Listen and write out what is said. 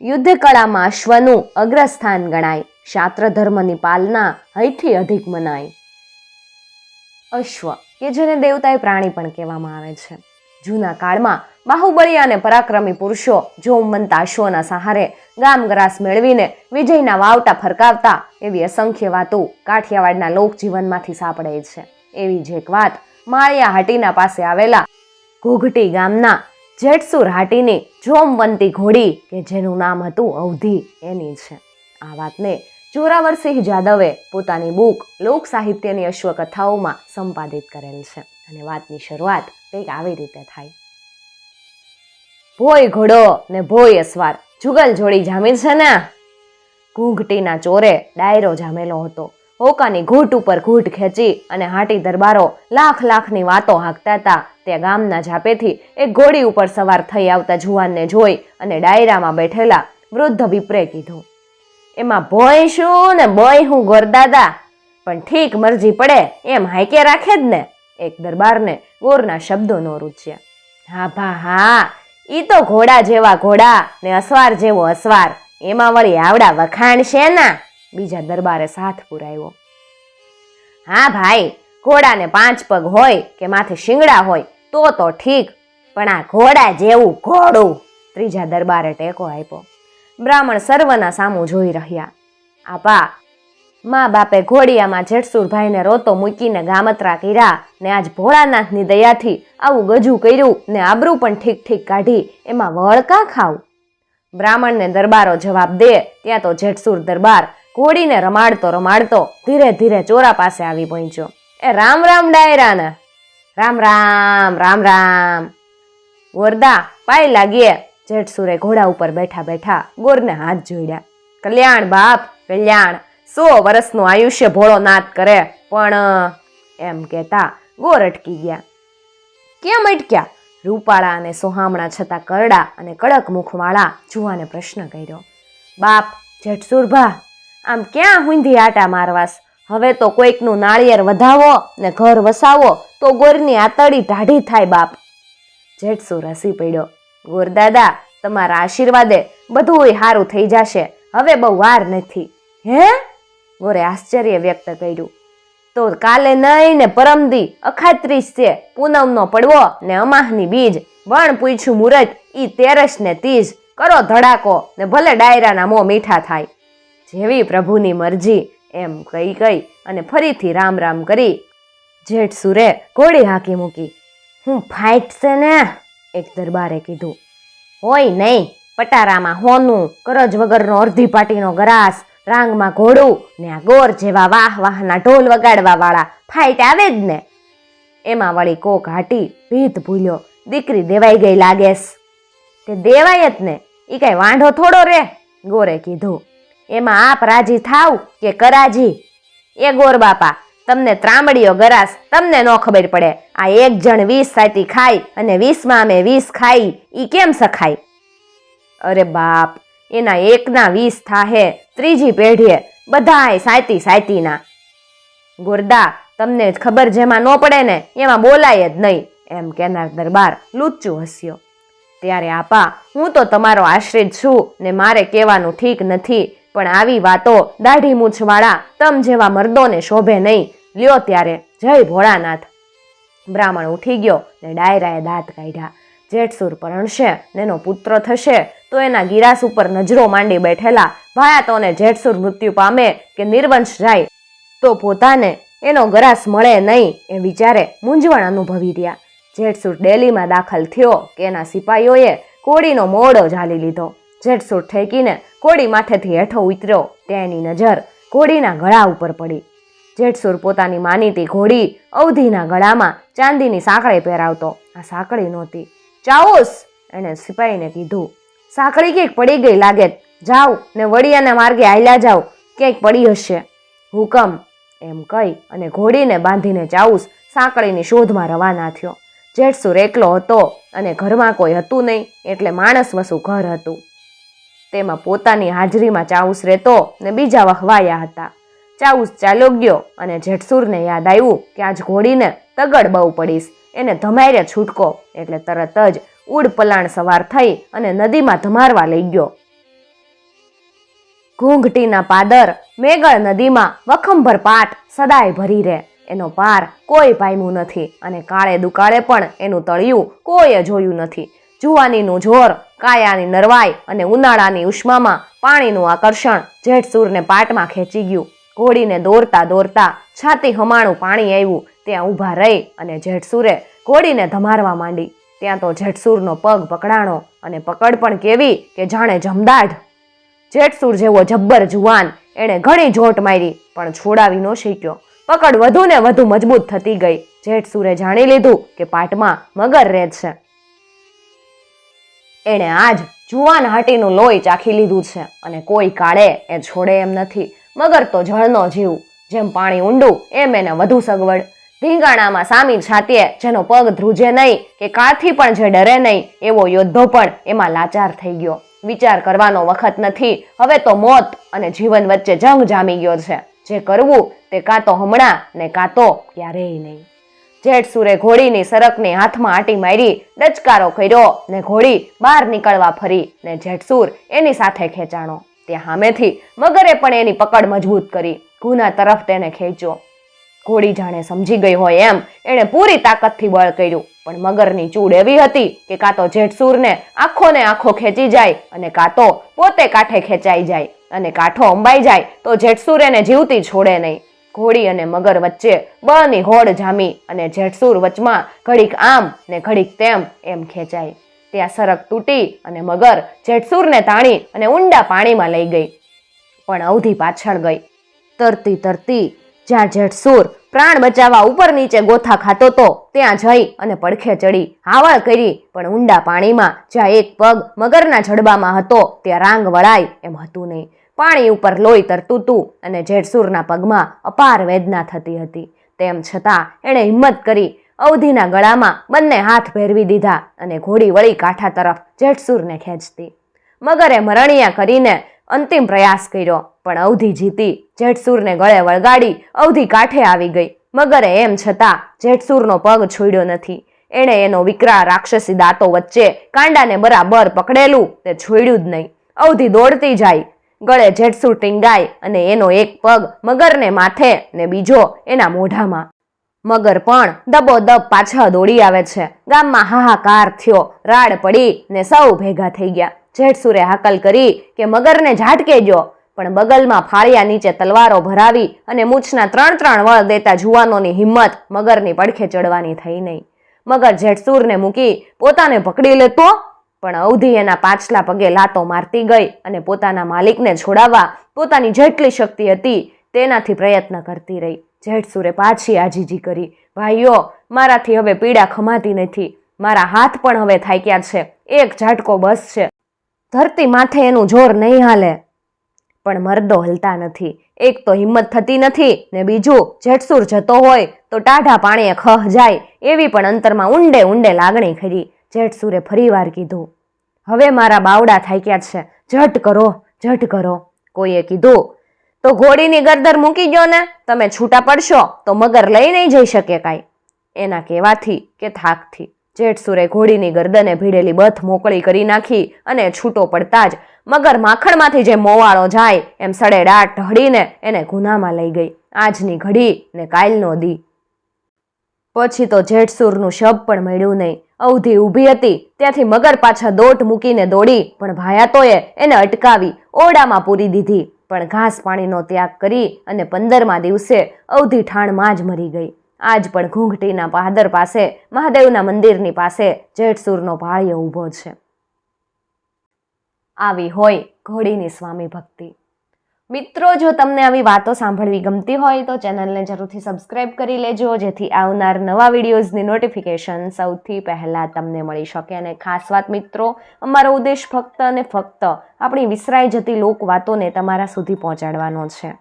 યુદ્ધકળામાં અશ્વનું અગ્રસ્થાન ગણાય. શાસ્ત્ર ધર્મની પાલના હૈથી અધિક મનાય. અશ્વ, કે જેને દેવતાએ પ્રાણી પણ કહેવામાં આવે છે. જૂના કાળમાં બાહુબળી અને પરાક્રમી પુરુષો જોમવંત અશ્વના સહારે ગામ ગ્રાસ મેળવીને વિજયના વાવટા ફરકાવતા એવી અસંખ્ય વાતો કાઠિયાવાડના લોકજીવનમાંથી સાંપડે છે. એવી જ એક વાત માળિયા હાટીના પાસે આવેલા ઘોઘટી ગામના જેટસુર હાટીની જોમવંતી ઘોડી, કે જેનું નામ હતું અવધી, એની છે. આ વાતને જોરાવરસિંહ જાદવે પોતાની બુક લોક સાહિત્યની અશ્વકથાઓમાં સંપાદિત કરેલ છે અને વાતની શરૂઆત કંઈક આવી રીતે થાય. ભોય ઘોડો ને ભોય અસવાર, જુગલ જોડી જામી છે ને? ઘૂંઘટીના ચોરે ડાયરો જામેલો હતો. હોકાની ઘૂંટ ઉપર ઘૂંટ ખેંચી અને હાટી દરબારો લાખ લાખની વાતો હાંકતા હતા. તે ગામના ઝાપેથી એક ઘોડી ઉપર સવાર થઈ આવતા જુવાનને જોઈ અને ડાયરામાં બેઠેલા વૃદ્ધ વિપ્રે કીધું, એમાં ભોય શું ને બોય હું ગોરદાદા પણ ઠીક મરજી પડે, એમ હાઈકે રાખે જ ને. એક દરબારને ગોરના શબ્દો નો રૂચ્યા. હા ભા, હા, ઈ તો ઘોડા જેવા ઘોડા ને અસવાર જેવો અસવાર. એમાં વળી આવડા વખાણ છે ને બીજા દરબારે સાથ પુરાવ્યો. હા ભાઈ, ઘોડાને પાંચ પગ હોય કે માથે શિંગડા હોય તો તો ઠીક, પણ આ ઘોડા જેવું ઘોડું. ત્રીજા દરબારે ટેકો આપ્યો. બ્રાહ્મણ સર્વના સામું જોઈ રહ્યા. આપા, મા બાપે ઘોડિયામાં જેઠસુરભાઈને રોતો મૂકીને ગામત્રા કર્યા ને આજ ભોળાનાથની દયાથી આવું ગજું કર્યું ને આબરૂ પણ ઠીક ઠીક કાઢી, એમાં વળકા ખાવ? બ્રાહ્મણને દરબારો જવાબ દે, ત્યાં તો જેઠસુર દરબાર ઘોડીને રમાડતો રમાડતો ધીરે ધીરે ચોરા પાસે આવી પહોંચ્યો. એ રામ રામ ડાયરાને. રામ રામ રામ રામ. ગોરદા પાય લાગીએ. જેઠસુરે ઘોડા ઉપર બેઠા બેઠા ગોરને હાથ જોડ્યા. કલ્યાણ બાપ, કલ્યાણ. સો વર્ષનું આયુષ્ય ભોળો નાદ કરે. પણ, એમ કહેતા ગોર અટકી ગયા. કેમ અટક્યા? રૂપાળા અને સોહામણા છતાં કરડા અને કડક મુખવાળા જુવાને પ્રશ્ન કર્યો. બાપ જેઠસુરભા આમ ક્યાં હુંધી આટા મારવાસ? હવે તો કોઈકનું નાળિયેર વધાવો ને ઘર વસાવો, તો ગોરની આતડી ઢાઢી થાય બાપ. જેઠસુ રસી પડ્યો. ગોરદાદા તમારા આશીર્વાદે બધુંય સારું થઈ જશે. હવે બહુ વાર નથી. હે? ગોરે આશ્ચર્ય વ્યક્ત કર્યું. તો કાલે નહીં ને પરમદી અખાત્રીસ છે, પૂનમનો પડવો ને અમાહની બીજ. વણ પૂછ્યું મુરત, ઈ તેરસ ને તીજ કરો ધડાકો ને ભલે ડાયરાના મો મીઠા થાય. જેવી પ્રભુની મરજી, એમ કહી કહી અને ફરીથી રામ રામ કરી જેઠ સુરે ઘોડી હાકી મૂકી. હું ફાઇટ છે ને, એક દરબારે કીધું. હોય નહીં, પટારામાં હોનું, કરજ વગરનો અડધી પાટીનો ગરાસ, રાંગમાં ઘોડું, ને આ ગોર જેવા વાહ વાહના ઢોલ વગાડવા વાળા ફાઇટ આવે જ ને. એમાં વળી કોક હાટી ભીત ભૂલ્યો, દીકરી દેવાઈ ગઈ લાગેસ તે દેવાય જ ને એ કઈ વાંઢો થોડો રે, ગોરે કીધું. એમાં આપ રાજી થાવ કે કરાજી? એ ગોર બાપા, તમને ત્રાંબડીઓ ગરાસ, તમને ન ખબર પડે. આ એક જણ વીસ સાતી ખાય અને વીસમાં અમે વીસ ખાઈ, ઈ કેમ સખાય? અરે બાપ, એના એકના વીસ થાહે, ત્રીજી પેઢીએ બધાય સાયતી સાયતીના ગુરદા, તમને ખબર જેમાં ન પડે ને, એમાં બોલાય જ નહીં. એમ કહેનાર દરબાર લુચ્ચું હસ્યો. ત્યારે આપા, હું તો તમારો આશ્રિત છું ને મારે કહેવાનું ઠીક નથી. પણ આવી વાતો દાઢી મૂછવાળા તમ જેવા મર્દોને શોભે નહીં. લ્યો ત્યારે, જય ભોળાનાથ. બ્રાહ્મણ ઉઠી ગયો ને ડાયરાએ દાંત કાઢ્યા. જેઠસુર પરણશે ને એનો પુત્ર થશે તો એના ગિરાસ ઉપર નજરો માંડી બેઠેલા ભાયાતોને જેઠસુર મૃત્યુ પામે કે નિર્વંશ જાય તો પોતાને એનો ગરાસ મળે નહીં એ વિચારે મૂંઝવણ અનુભવી રહ્યા. જેઠસુર ડેલીમાં દાખલ થયો કે એના સિપાહીઓએ કોળીનો મોડો ઝાલી લીધો. જેઠસુર ઠેકીને કોળી માથેથી હેઠો ઉતર્યો, તેની નજર ઘોડીના ગળા ઉપર પડી. જેઠસુર પોતાની માનીતી ઘોડી અવધીના ગળામાં ચાંદીની સાંકળી પહેરાવતો. આ સાંકળી નહોતી. ચાઓસ એણે સિપાહીને કીધું. સાંકળી ક્યાંક પડી ગઈ લાગે જાઓ ને વડિયાના માર્ગે હાલ્યા જાઓ ક્યાંક પડી હશે. હુકમ! એમ કહી અને ઘોડીને બાંધીને ચાઉસ સાંકળીની શોધમાં રવાના થયો. જેઠસુર એકલો હતો અને ઘરમાં કોઈ હતું નહીં, એટલે માણસ વસુ ઘર હતું. તેમાં પોતાની હાજરીમાં ચાઉસ રહેતો ને બીજા વહવાયા હતા. ચાઉસ ચાલ્યો ગયો અને જેઠસુરને યાદ આવ્યું કે આજ ઘોડીને તગડ બહુ પડીશ. એને ધમાર્યા છૂટકો એટલે તરત જ ઉડ પલાણ સવાર થઈ અને નદીમાં ધમારવા લઈ ગયો. ઘૂંઘટીના પાદર મેઘળ નદીમાં વખંભર પાટ સદાય ભરી રહે. એનો પાર કોઈ પામ્યું નથી અને કાળે દુકાળે પણ એનું તળિયું કોઈએ જોયું નથી. જુવાનીનું જોર, કાયાની નરવાઈ અને ઉનાળાની ઉષ્મામાં પાણીનું આકર્ષણ જેઠસૂરને પાટમાં ખેંચી ગયું. ઘોડીને દોરતા દોરતા છાતી હમાણું પાણી આવ્યું. ત્યાં ઊભા રહી અને જેઠસૂરે ઘોડીને ધમારવા માંડી. ત્યાં તો જેઠસૂરનો પગ પકડાણો અને પકડ પણ કેવી કે જાણે જમદાઢ. જેઠસૂર જેવો જબ્બર જુવાન એણે ઘણી જોટ મારી, પણ છોડાવી ન શીખ્યો પકડ વધુ ને વધુ મજબૂત થતી ગઈ. જેઠસૂરે જાણી લીધું કે પાટમાં મગર રહે છે. એણે આજ જુવાન હાટીનું લોહી ચાખી લીધું છે અને કોઈ કાળે એ છોડે એમ નથી. મગર તો જળનો જીવ, જેમ પાણી ઊંડું, એમ એને વધુ સગવડ. ધીંગાણામાં સામી છાતીએ જેનો પગ ધ્રુજે નહીં, કે કાળથી પણ જે ડરે નહીં, એવો યોદ્ધો પણ એમાં લાચાર થઈ ગયો. વિચાર કરવાનો વખત નથી, હવે તો મોત અને જીવન વચ્ચે જંગ જામી ગયો છે. જે કરવું તે કાં તો હમણાં ને કાં તો ક્યારેય નહીં. જેઠસુરે ઘોડીની સરકને હાથમાં આટી મારી ડચકારો કર્યો ને ઘોડી બહાર નીકળવા ફરી ને જેઠસુર એની સાથે ખેંચાણો. ત્યાં સામેથી મગરે પણ એની પકડ મજબૂત કરી. ગુના તરફ તેને ખેંચ્યો. ઘોડી જાણે સમજી ગઈ હોય એમ એણે પૂરી તાકાતથી બળ કર્યું. પણ મગરની ચૂડ એવી હતી કે કાં તો જેઠસુરને આખો ને આખો ખેંચી જાય અને કાં તો પોતે કાંઠે ખેંચાઈ જાય. અને કાંઠો અંબાઈ જાય તો જેઠસુર એને જીવતી છોડે નહીં. ઘોડી અને મગર વચ્ચે બળની હોડ જામી અને જેઠસુર વચમાં ઘડીક આમ ને ઘડીક તેમ એમ ખેંચાય ત્યાં સરક તૂટી અને મગર જેઠસુરને તાણી અને ઊંડા પાણીમાં લઈ ગઈ. પણ અવધી પાછળ ગઈ. તરતી તરતી જ્યાં જેઠસુર પ્રાણ બચાવવા ઉપર નીચે ગોથા ખાતો તો ત્યાં જઈ અને પડખે ચડી, હાવળ કરી, પણ ઊંડા પાણીમાં જ્યાં એક પગ મગરના જડબામાં હતો, ત્યાં રાંગ વળાય એમ હતું નહીં. પાણી ઉપર લોહી તરતું હતું અને જેઠસુરના પગમાં અપાર વેદના થતી હતી. તેમ છતાં એણે હિંમત કરી અવધીના ગળામાં બંને હાથ ભેરવી દીધા અને ઘોડી વળી કાંઠા તરફ જેઠસુરને ખેંચતી. મગરે મરણિયા કરીને અંતિમ પ્રયાસ કર્યો, પણ અવધી જીતી જેઠસુરને ગળે વળગાડી અવધી કાંઠે આવી ગઈ. મગરે એમ છતાં જેઠસુરનો પગ છોડ્યો નથી. એણે એનો વિકરા રાક્ષસી દાંતો વચ્ચે કાંડાને બરાબર પકડેલું તે છોડ્યું જ નહીં. અવધી દોડતી જાય ગળે જેઠસુર ટીંગાય અને એનો એક પગ મગરને માથે ને બીજો એના મોઢામાં. મગર પણ દબો દબ પાછા દોડી આવે છે. ગામમાં હાહાકાર થયો. રાડ પડી ને સૌ ભેગા થઈ ગયા. જેઠસુરે હાકલ કરી કે મગરને ઝાટકે ગયો. પણ બગલમાં ફાળિયા નીચે તલવારો ભરાવી અને મૂછના ત્રણ ત્રણ વળ દેતા જુવાનોની હિંમત મગરની પડખે ચડવાની થઈ નહીં. મગર જેઠસુરને મૂકી પોતાને પકડી લેતો પણ અવધિ એના પાછલા પગે લાતો મારતી ગઈ અને પોતાના માલિકને છોડાવવા પોતાની જેટલી શક્તિ હતી તેનાથી પ્રયત્ન કરતી રહી. જેઠસુરે પાછી આજીજી કરી, ભાઈઓ, મારાથી હવે પીડા ખમાતી નથી. મારા હાથ પણ હવે થાક્યા છે. એક ઝાટકો બસ છે. ધરતી માથે એનું જોર નહીં હાલે. પણ મર્દો હલતા નથી. એક તો હિંમત થતી નથી ને બીજું જેઠસુર જતો હોય તો ટાઢા પાણીએ ખહ જાય એવી પણ અંતરમાં ઊંડે ઊંડે લાગણી ખરી. જેઠસુરે ફરીવાર કીધું, હવે મારા બાવડા થાક્યા છે. ઝટ કરો ઝટ કરો. કોઈએ કીધું, તો ઘોડીની ગરદર મૂકી ગયો ને. તમે છૂટા પડશો તો મગર લઈ નહીં જઈ શકે કાંઈ. એના કહેવાથી કે થાકથી જેઠસુરે ઘોડીની ગરદને ભીડેલી બથ મોકળી કરી નાખી અને છૂટો પડતા જ મગર માખણમાંથી જે મોવાળો જાય એમ સડેડાટ ઢળીને એને ગુનામાં લઈ ગઈ. આજની ઘડી ને કાલનો દી. પછી તો જેઠસુરનું શબ પણ મળ્યું નહીં. અવધી ઊભી હતી, ત્યાંથી મગર પાછા દોટ મૂકીને દોડી, પણ ભાયાતોએ એને અટકાવી, ઓરડામાં પૂરી દીધી. પણ ઘાસ પાણીનો ત્યાગ કરી અને પંદરમા દિવસે અવધી ઠાણમાં જ મરી ગઈ. આજ પણ ઘૂંઘટીના પહાદર પાસે, મહાદેવના મંદિરની પાસે જેઠસુરનો ભાળિયો ઊભો છે. આવી હોય ઘોડીની સ્વામી ભક્તિ. મિત્રો, જો તમને આવી વાતો સાંભળવી ગમતી હોય તો ચેનલને જરૂરથી સબસ્ક્રાઇબ કરી લેજો, જેથી આવનાર નવા વિડીયોઝની નોટિફિકેશન સૌથી પહેલાં તમને મળી શકે. અને ખાસ વાત મિત્રો, અમારો ઉદ્દેશ ફક્ત અને ફક્ત આપણી વિસરાઈ જતી લોક વાતોને તમારા સુધી પહોંચાડવાનો છે.